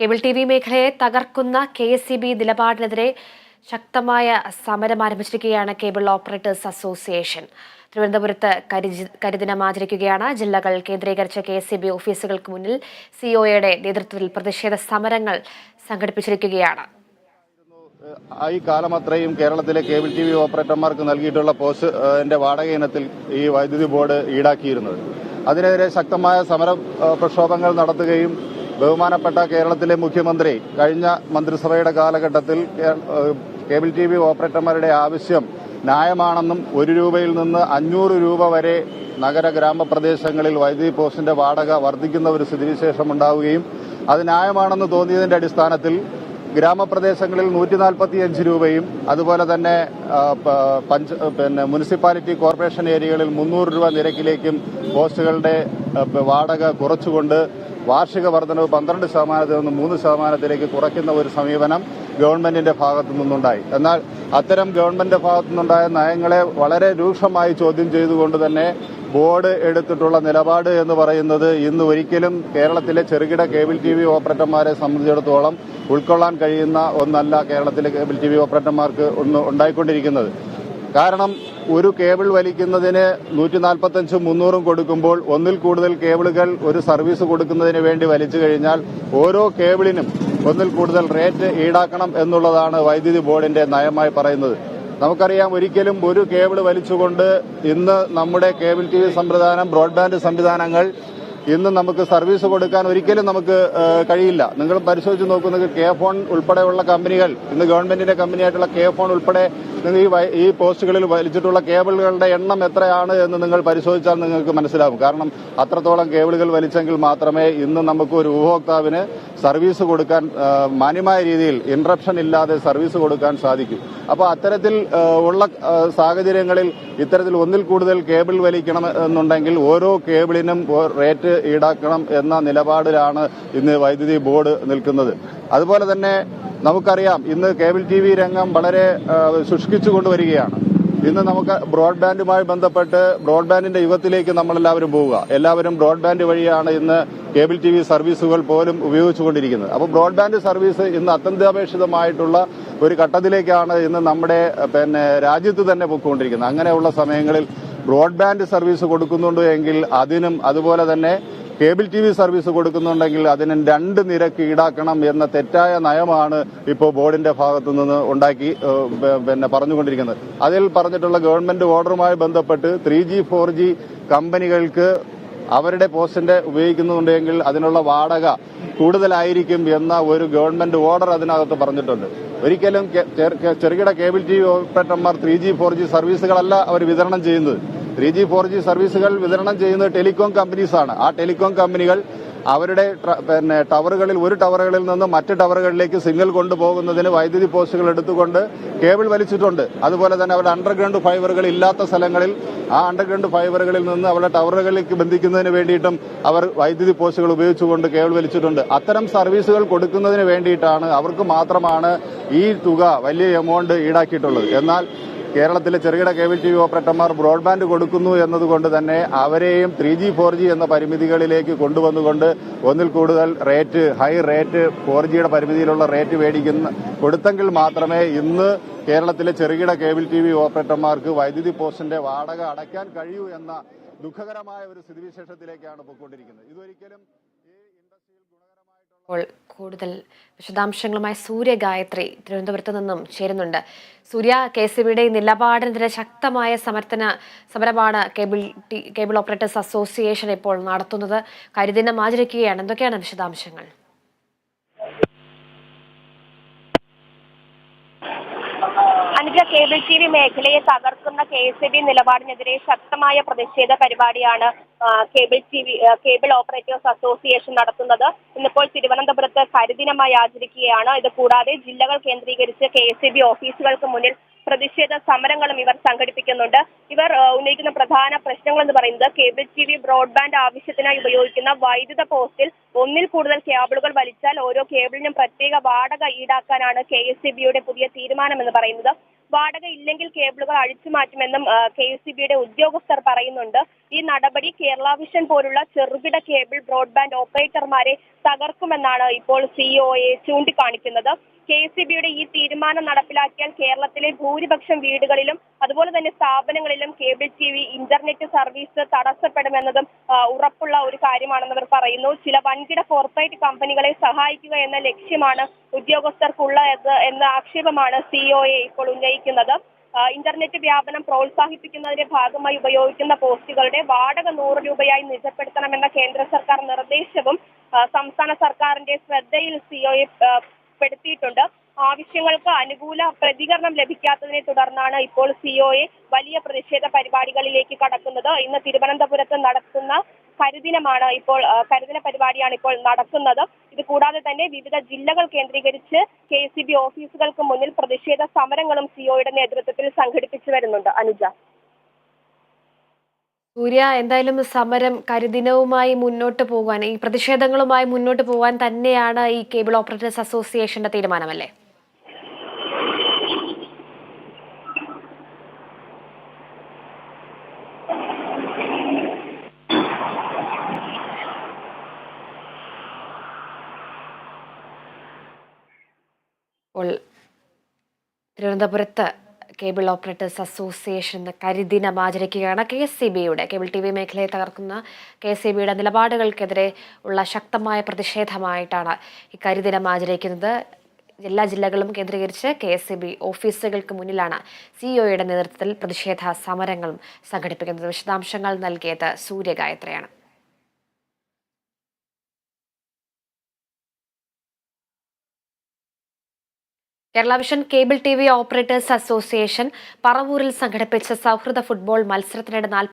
Cable T V മേഖലയെ തകർക്കുന്ന K S C B നിലപാടിനെതിരെ ശക്തമായ സമരം ആരംഭിച്ചിരിക്കുകയാണ് കേബിൾ ഓപ്പറേറ്റേഴ്സ് അസോസിയേഷൻ. തിരുവനന്തപുരത്ത് കരിദിനം ആചരിക്കുകയാണ്. ജില്ലകൾ കേന്ദ്രീകരിച്ച കെ എസ് സി ബി ഓഫീസുകൾക്ക് മുന്നിൽ സിഒയുടെ നേതൃത്വത്തിൽ പ്രതിഷേധ സമരങ്ങൾ സംഘടിപ്പിച്ചിരിക്കുകയാണ്. ഈ കാലം അത്രയും കേരളത്തിലെ കേബിൾ ടി വി ഓപ്പറേറ്റർമാർക്ക് നൽകിയിട്ടുള്ള പോസ്റ്റ് വാടക ഇനത്തിൽ ഈ വൈദ്യുതി ബോർഡ് ഈടാക്കിയിരുന്നത്. അതിനെതിരെ ശക്തമായ സമര പ്രക്ഷോഭങ്ങൾ നടത്തുകയും ബഹുമാനപ്പെട്ട കേരളത്തിലെ മുഖ്യമന്ത്രി കഴിഞ്ഞ മന്ത്രിസഭയുടെ കാലഘട്ടത്തിൽ കേബിൾ ടി വി ഓപ്പറേറ്റർമാരുടെ ആവശ്യം ന്യായമാണെന്നും ഒരു രൂപയിൽ നിന്ന് അഞ്ഞൂറ് രൂപ വരെ നഗര ഗ്രാമപ്രദേശങ്ങളിൽ വൈദ്യുതി പോസ്റ്റിന്റെ വാടക വർദ്ധിക്കുന്ന ഒരു സ്ഥിതിവിശേഷം ഉണ്ടാവുകയും അത് ന്യായമാണെന്ന് തോന്നിയതിന്റെ അടിസ്ഥാനത്തിൽ ഗ്രാമപ്രദേശങ്ങളിൽ നൂറ്റി നാൽപ്പത്തിയഞ്ച് രൂപയും അതുപോലെ തന്നെ പിന്നെ മുനിസിപ്പാലിറ്റി കോർപ്പറേഷൻ ഏരിയകളിൽ മുന്നൂറ് രൂപ നിരക്കിലേക്കും പോസ്റ്റുകളുടെ വാടക കുറച്ചുകൊണ്ട് വാർഷിക വർധനവ് പന്ത്രണ്ട് ശതമാനത്തിൽ നിന്ന് മൂന്ന് ശതമാനത്തിലേക്ക് കുറയ്ക്കുന്ന ഒരു സമീപനം ഗവൺമെന്റിന്റെ ഭാഗത്തു നിന്നുണ്ടായി. എന്നാൽ അത്തരം ഗവൺമെന്റിന്റെ ഭാഗത്തു നിന്നുണ്ടായ നയങ്ങളെ വളരെ രൂക്ഷമായി ചോദ്യം ചെയ്തുകൊണ്ട് തന്നെ ബോർഡ് എടുത്തിട്ടുള്ള നിലപാട് എന്ന് പറയുന്നത് ഇന്ന് ഒരിക്കലും കേരളത്തിലെ ചെറുകിട കേബിൾ ടി വി ഓപ്പറേറ്റർമാരെ സംബന്ധിച്ചിടത്തോളം ഉൾക്കൊള്ളാൻ കഴിയുന്ന ഒന്നല്ല കേരളത്തിലെ കേബിൾ ടി വി ഓപ്പറേറ്റർമാർക്ക് ഒന്ന് ഉണ്ടായിക്കൊണ്ടിരിക്കുന്നത്. കാരണം ഒരു കേബിൾ വലിക്കുന്നതിന് നൂറ്റി നാൽപ്പത്തഞ്ചും മുന്നൂറും കൊടുക്കുമ്പോൾ ഒന്നിൽ കൂടുതൽ കേബിളുകൾ ഒരു സർവീസ് കൊടുക്കുന്നതിന് വേണ്ടി വലിച്ചു കഴിഞ്ഞാൽ ഓരോ കേബിളിനും ഒന്നിൽ കൂടുതൽ റേറ്റ് ഈടാക്കണം എന്നുള്ളതാണ് വൈദ്യുതി ബോർഡിന്റെ നയമായി പറയുന്നത്. നമുക്കറിയാം ഒരിക്കലും ഒരു കേബിൾ വലിച്ചുകൊണ്ട് ഇന്ന് നമ്മുടെ കേബിൾ ടി വി സംവിധാനം ബ്രോഡ്ബാൻഡ് സംവിധാനങ്ങൾ ഇന്ന് നമുക്ക് സർവീസ് കൊടുക്കാൻ ഒരിക്കലും നമുക്ക് കഴിയില്ല. നിങ്ങൾ പരിശോധിച്ച് നോക്കുന്നത് കെ ഫോൺ ഉൾപ്പെടെയുള്ള കമ്പനികൾ ഇന്ന് ഗവൺമെന്റിന്റെ കമ്പനിയായിട്ടുള്ള കെ ഫോൺ ഉൾപ്പെടെ നിങ്ങൾ ഈ ഈ പോസ്റ്റുകളിൽ വലിച്ചിട്ടുള്ള കേബിളുകളുടെ എണ്ണം എത്രയാണ് എന്ന് നിങ്ങൾ പരിശോധിച്ചാൽ നിങ്ങൾക്ക് മനസ്സിലാവും കാരണം അത്രത്തോളം കേബിളുകൾ വലിച്ചെങ്കിൽ മാത്രമേ ഇന്ന് നമുക്ക് ഒരു ഉപഭോക്താവിന് സർവീസ് കൊടുക്കാൻ മാന്യമായ രീതിയിൽ ഇൻട്രപ്ഷൻ ഇല്ലാതെ സർവീസ് കൊടുക്കാൻ സാധിക്കും. അപ്പോൾ അത്തരത്തിൽ ഉള്ള സാഹചര്യങ്ങളിൽ ഇത്തരത്തിൽ ഒന്നിൽ കൂടുതൽ കേബിൾ വലിക്കണം എന്നുണ്ടെങ്കിൽ ഓരോ കേബിളിനും റേറ്റ് ഈടാക്കണം എന്ന നിലപാടിലാണ് ഇന്ന് വൈദ്യുതി ബോർഡ് നിൽക്കുന്നത്. അതുപോലെ തന്നെ നമുക്കറിയാം ഇന്ന് കേബിൾ ടി രംഗം വളരെ ശുഷ്കിച്ചു കൊണ്ടുവരികയാണ് ഇന്ന് നമുക്ക് ബ്രോഡ്ബാൻഡുമായി ബന്ധപ്പെട്ട് ബ്രോഡ്ബാൻഡിന്റെ യുഗത്തിലേക്ക് നമ്മളെല്ലാവരും പോവുക. എല്ലാവരും ബ്രോഡ്ബാൻഡ് വഴിയാണ് ഇന്ന് കേബിൾ ടി വി സർവീസുകൾ പോലും ഉപയോഗിച്ചുകൊണ്ടിരിക്കുന്നത്. അപ്പോൾ ബ്രോഡ്ബാൻഡ് സർവീസ് ഇന്ന് അത്യന്താപേക്ഷിതമായിട്ടുള്ള ഒരു ഘട്ടത്തിലേക്കാണ് ഇന്ന് നമ്മുടെ പിന്നെ രാജ്യത്ത് തന്നെ പൊയ്ക്കൊണ്ടിരിക്കുന്നത്. അങ്ങനെയുള്ള സമയങ്ങളിൽ ബ്രോഡ്ബാൻഡ് സർവീസ് കൊടുക്കുന്നുണ്ട് എങ്കിൽ അതിനും അതുപോലെ തന്നെ കേബിൾ ടി വി സർവീസ് കൊടുക്കുന്നുണ്ടെങ്കിൽ അതിന് രണ്ട് നിരക്ക് ഈടാക്കണം എന്ന തെറ്റായ നയമാണ് ഇപ്പോൾ ബോർഡിന്റെ ഭാഗത്തു നിന്ന് ഉണ്ടാക്കി പിന്നെ പറഞ്ഞുകൊണ്ടിരിക്കുന്നത്. അതിൽ പറഞ്ഞിട്ടുള്ള ഗവൺമെന്റ് ഓർഡറുമായി ബന്ധപ്പെട്ട് ത്രീ ജി ഫോർ ജി കമ്പനികൾക്ക് അവരുടെ പോസ്റ്റിന്റെ ഉപയോഗിക്കുന്നുണ്ടെങ്കിൽ അതിനുള്ള വാടക കൂടുതലായിരിക്കും എന്ന ഒരു ഗവൺമെന്റ് ഓർഡർ അതിനകത്ത് പറഞ്ഞിട്ടുണ്ട്. ഒരിക്കലും ചെറുകിട കേബിൾ ടി വി ഓപ്പറേറ്റർമാർ ത്രീ ജി ഫോർ ജി സർവീസുകളല്ല അവർ വിതരണം ചെയ്യുന്നത്. ത്രീ ജി ഫോർ ജി സർവീസുകൾ വിതരണം ചെയ്യുന്നത് ടെലികോം കമ്പനീസാണ്. ആ ടെലികോം കമ്പനികൾ അവരുടെ പിന്നെ ടവറുകളിൽ ഒരു ടവറുകളിൽ നിന്ന് മറ്റ് ടവറുകളിലേക്ക് സിഗ്നൽ കൊണ്ടുപോകുന്നതിന് വൈദ്യുതി പോസ്റ്റുകൾ എടുത്തുകൊണ്ട് കേബിൾ വലിച്ചിട്ടുണ്ട്. അതുപോലെ തന്നെ അവരുടെ അണ്ടർഗ്രൗണ്ട് ഫൈബറുകൾ ഇല്ലാത്ത സ്ഥലങ്ങളിൽ ആ അണ്ടർഗ്രൗണ്ട് ഫൈബറുകളിൽ നിന്ന് അവരുടെ ടവറുകളിലേക്ക് ബന്ധിക്കുന്നതിന് വേണ്ടിയിട്ടും അവർ വൈദ്യുതി പോസ്റ്റുകൾ ഉപയോഗിച്ചുകൊണ്ട് കേബിൾ വലിച്ചിട്ടുണ്ട്. അത്തരം സർവീസുകൾ കൊടുക്കുന്നതിന് വേണ്ടിയിട്ടാണ് അവർക്ക് മാത്രമാണ് ഈ തുക വലിയ എമൗണ്ട് ഈടാക്കിയിട്ടുള്ളത്. എന്നാൽ കേരളത്തിലെ ചെറുകിട കേബിൾ ടി വി ഓപ്പറേറ്റർമാർ ബ്രോഡ്ബാൻഡ് കൊടുക്കുന്നു എന്നതുകൊണ്ട് തന്നെ അവരെയും ത്രീ ജി ഫോർ ജി എന്ന പരിമിതികളിലേക്ക് കൊണ്ടുവന്നുകൊണ്ട് ഒന്നിൽ കൂടുതൽ റേറ്റ് ഹൈ റേറ്റ് ഫോർ ജിയുടെ പരിമിതിയിലുള്ള റേറ്റ് മേടിക്കുന്ന കൊടുത്തെങ്കിൽ മാത്രമേ ഇന്ന് കേരളത്തിലെ ചെറുകിട കേബിൾ ടി വി ഓപ്പറേറ്റർമാർക്ക് വൈദ്യുതി പോസ്റ്റിന്റെ വാടക അടയ്ക്കാൻ കഴിയൂ എന്ന ദുഃഖകരമായ ഒരു സ്ഥിതിവിശേഷത്തിലേക്കാണ് പോയിക്കൊണ്ടിരിക്കുന്നത്. ഇതൊരിക്കലും ഇപ്പോൾ കൂടുതൽ വിശദാംശങ്ങളുമായി സൂര്യ ഗായത്രി തിരുവനന്തപുരത്ത് നിന്നും ചേരുന്നുണ്ട്. സൂര്യ കെ സി ബിയുടെ നിലപാടിനെതിരെ ശക്തമായ സമർത്ഥന സമരമാണ് കേബിൾ കേബിൾ ഓപ്പറേറ്റേഴ്സ് അസോസിയേഷൻ ഇപ്പോൾ നടത്തുന്നത്. കരിദിനം ആചരിക്കുകയാണ്. എന്തൊക്കെയാണ് വിശദാംശങ്ങൾ? അനുജ കേബിൾ ടി വി മേഖലയെ തകർക്കുന്ന കെ എസ് ഇ ബി നിലപാടിനെതിരെ ശക്തമായ പ്രതിഷേധ പരിപാടിയാണ് cable T V cable operators association നടത്തുന്നത്. ഇന്നിപ്പോൾ തിരുവനന്തപുരത്ത് കരിദിനമായി ആചരിക്കുകയാണ്. ഇത് കൂടാതെ ജില്ലകൾ കേന്ദ്രീകരിച്ച് കെ എസ് ഇ ബി ഓഫീസുകൾക്ക് മുന്നിൽ പ്രതിഷേധ സമരങ്ങളും ഇവർ സംഘടിപ്പിക്കുന്നുണ്ട്. ഇവർ ഉന്നയിക്കുന്ന പ്രധാന പ്രശ്നങ്ങൾ എന്ന് പറയുന്നത് കേബിൾ ടി വി ബ്രോഡ്ബാൻഡ് ആവശ്യത്തിനായി ഉപയോഗിക്കുന്ന വൈദ്യുത പോസ്റ്റിൽ ഒന്നിൽ കൂടുതൽ കേബിളുകൾ വലിച്ചാൽ ഓരോ കേബിളിനും പ്രത്യേക വാടക ഈടാക്കാനാണ് കെ എസ് പുതിയ തീരുമാനം എന്ന് പറയുന്നത്. വാടക ഇല്ലെങ്കിൽ കേബിളുകൾ അഴിച്ചു മാറ്റുമെന്നും കെ എസ് സി ബിയുടെ ഉദ്യോഗസ്ഥർ പറയുന്നുണ്ട്. ഈ നടപടി കേരള വിഷൻ പോലുള്ള ചെറുകിട കേബിൾ ബ്രോഡ്ബാൻഡ് ഓപ്പറേറ്റർമാരെ തകർക്കുമെന്നാണ് ഇപ്പോൾ സിഒഎ ചൂണ്ടിക്കാണിക്കുന്നത്. കെ എസ് ബിയുടെ ഈ തീരുമാനം നടപ്പിലാക്കിയാൽ കേരളത്തിലെ ഭൂരിപക്ഷം വീടുകളിലും അതുപോലെ തന്നെ സ്ഥാപനങ്ങളിലും cable T V internet service തടസ്സപ്പെടുമെന്നതും ഉറപ്പുള്ള ഒരു കാര്യമാണെന്ന് അവർ പറയുന്നു. ചില വൻകിട കോർപ്പറേറ്റ് കമ്പനികളെ സഹായിക്കുക എന്ന ലക്ഷ്യമാണ് ഉദ്യോഗസ്ഥർക്കുള്ളത് എന്ന ആക്ഷേപമാണ് സിഒഎ ഇപ്പോൾ ഉന്നയിക്കുന്നത്. ഇന്റർനെറ്റ് വ്യാപനം പ്രോത്സാഹിപ്പിക്കുന്നതിന്റെ ഭാഗമായി ഉപയോഗിക്കുന്ന പോസ്റ്റുകളുടെ വാടക നൂറ് രൂപയായി നിജപ്പെടുത്തണമെന്ന കേന്ദ്ര സർക്കാർ നിർദ്ദേശവും സംസ്ഥാന സർക്കാരിന്റെ ശ്രദ്ധയിൽ സിഒയെ പെടുത്തിയിട്ടുണ്ട് ആവശ്യങ്ങൾക്ക് അനുകൂല പ്രതികരണം ലഭിക്കാത്തതിനെ തുടർന്നാണ് ഇപ്പോൾ സിഒയെ വലിയ പ്രതിഷേധ പരിപാടികളിലേക്ക് കടക്കുന്നത്. ഇന്ന് തിരുവനന്തപുരത്ത് നടത്തുന്ന കരുദിനമാണ് ഇപ്പോൾ കരുതിന പരിപാടിയാണ് ഇപ്പോൾ നടക്കുന്നത്. ഇത് കൂടാതെ തന്നെ വിവിധ ജില്ലകൾ കേന്ദ്രീകരിച്ച് കെ സി ബി ഓഫീസുകൾക്ക് മുന്നിൽ പ്രതിഷേധ സമരങ്ങളും സിഒയുടെ നേതൃത്വത്തിൽ സംഘടിപ്പിച്ചു വരുന്നുണ്ട്. അനുജ. സൂര്യ എന്തായാലും സമരം കരിദിനവുമായി മുന്നോട്ട് പോകാൻ ഈ പ്രതിഷേധങ്ങളുമായി മുന്നോട്ട് പോകാൻ തന്നെയാണ് ഈ കേബിൾ ഓപ്പറേറ്റേഴ്സ് അസോസിയേഷന്റെ തീരുമാനമല്ലേ? തിരുവനന്തപുരത്ത് കേബിൾ ഓപ്പറേറ്റേഴ്സ് അസോസിയേഷൻ എന്ന കരിദിനം ആചരിക്കുകയാണ് കെ എസ് സി ബിയുടെ. കേബിൾ ടി വി മേഖലയെ തകർക്കുന്ന കെ എസ് സി ബിയുടെ നിലപാടുകൾക്കെതിരെ ഉള്ള ശക്തമായ പ്രതിഷേധമായിട്ടാണ് ഈ കരിദിനം ആചരിക്കുന്നത്. എല്ലാ ജില്ലകളും കേന്ദ്രീകരിച്ച് കെ എസ് സി ബി ഓഫീസുകൾക്ക് മുന്നിലാണ് സിഇഒയുടെ നേതൃത്വത്തിൽ പ്രതിഷേധ സമരങ്ങളും സംഘടിപ്പിക്കുന്നത്. വിശദാംശങ്ങൾ നൽകിയത് സൂര്യഗായത്രയാണ്. Kerala vision cable T V operators association പറവൂരിൽ സംഘടിപ്പിച്ച സൗഹൃദ ഫുട്ബോൾ മത്സരത്തിനിടെ